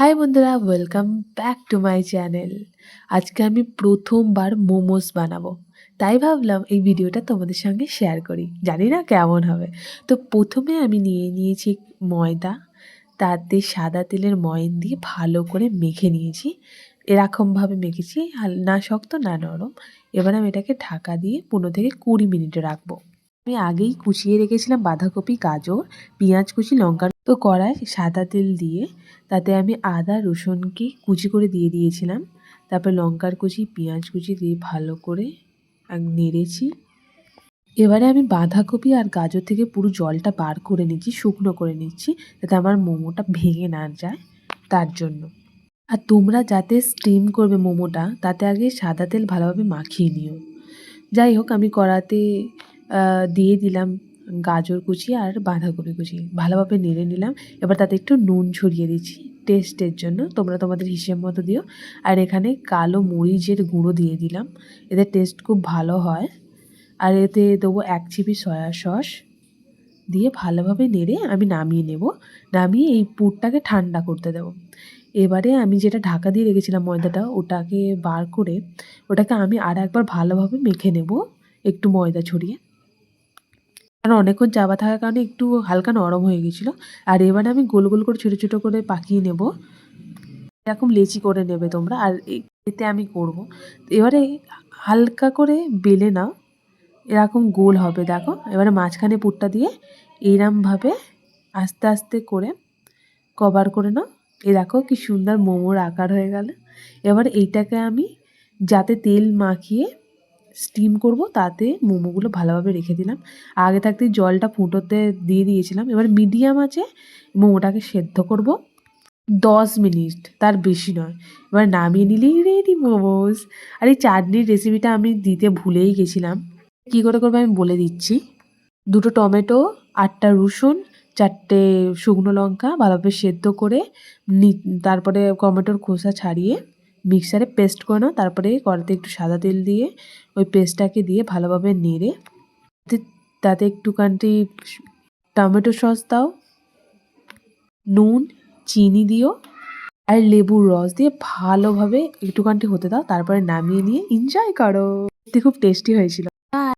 High বন্ধুরা welcome back to my channel আজকে আমি প্রথমবার মোমোস বানাবো। তাই ভাবলাম এই ভিডিওটা তোমাদের সঙ্গে শেয়ার করি। জানি না কেমন হবে। তো প্রথমে আমি নিয়ে নিয়েছি ময়দা। তাতে সাদা তেলের ময়ন দিয়ে ভালো করে মেখে নিয়েছি। এরকমভাবে মেখেছি না শক্ত, না নরম। এবার আমি এটাকে ঢাকা দিয়ে পনেরো থেকে কুড়ি মিনিট রাখব। আমি আগেই কুচিয়ে রেখেছিলাম বাঁধাকপি, গাজর, পেঁয়াজ কুচি, লঙ্কা তো কড়াই সাদা তেল দিয়ে তাতে আমি আদা, রসুনকে কুচি করে দিয়ে দিয়েছিলাম। তারপর লঙ্কার কুচি, পেঁয়াজ কুচি দিয়ে ভালো করে নেড়েছি। এবারে আমি বাঁধাকপি আর গাজর থেকে পুরো জলটা বার করে নিচ্ছি, শুকনো করে নিচ্ছি, যাতে আমার মোমোটা ভেঙে না যায় তার জন্য। আর তোমরা যাতে স্টিম করবে মোমোটা, তাতে আগে সাদা তেল ভালোভাবে মাখিয়ে নিও। যাই হোক, আমি কড়াতে দিয়ে দিলাম গাজর কুচি আর বাঁধাকপি কুচি। ভালোভাবে নেড়ে নিলাম। এবার তাতে একটু নুন ছড়িয়ে দিচ্ছি। টেস্টের জন্য তোমরা তোমাদের হিসেব মতো দিও। আর এখানে কালো মরিচের গুঁড়ো দিয়ে দিলাম। এদের টেস্ট খুব ভালো হয়। আর এতে দেবো এক চিপি সয়া সস দিয়ে ভালোভাবে নেড়ে আমি নামিয়ে নেব। নামিয়ে এই পুরটাকে ঠান্ডা করতে দেবো। এবারে আমি যেটা ঢাকা দিয়ে রেখেছিলাম ময়দাটা, ওটাকে বার করে, ওটাকে আমি আর একবার ভালোভাবে মেখে নেব। একটু ময়দা ছড়িয়ে। কারণ অনেকক্ষণ চাপা থাকার কারণে একটু হালকা নরম হয়ে গেছিল। আর এবারে আমি গোল গোল করে ছোটো ছোটো করে পাকিয়ে নেব। এরকম লেচি করে নেবে তোমরা, আর এতে আমি করব। এবারে হালকা করে বেলে নাও, এরকম গোল হবে, দেখো। এবারে মাঝখানে পুরটা দিয়ে এইরমভাবে আস্তে আস্তে করে কভার করে নাও। এ দেখো কি সুন্দর মোমোর আকার হয়ে গেল। এবার এইটাকে আমি যাতে তেল মাখিয়ে স্টিম করব, তাতে মোমোগুলো ভালোভাবে রেখে দিলাম। আগে থাকতে জলটা ফুটোতে দিয়ে দিয়েছিলাম, এবার মিডিয়াম আছে, মোমোটাকে সেদ্ধ করব। দশ মিনিট, তার বেশি নয়। এবার নামিয়ে নিলেই রেডি মোমোস। আর এই চাটনির রেসিপিটা আমি দিতে ভুলেই গেছিলাম। কী করে করবে আমি বলে দিচ্ছি। দুটো টমেটো, আটটা রসুন, চারটে শুকনো লঙ্কা, ভালোভাবে সেদ্ধ করে নি- তারপরে টমেটোর খোসা ছাড়িয়ে মিক্সারে পেস্ট করে নাও, তারপরে কড়াতে একটু সাদা তেল দিয়ে ওই পেস্টটাকে দিয়ে ভালোভাবে নেড়ে তাতে- একটুখানটি একটুখানি টমেটো সস দাও, নুন, চিনি দিও, আর লেবুর রস দিয়ে ভালোভাবে একটুখানটি হতে দাও, তারপরে নামিয়ে নিয়ে এনজয় করো। খুব টেস্টি হয়েছিল।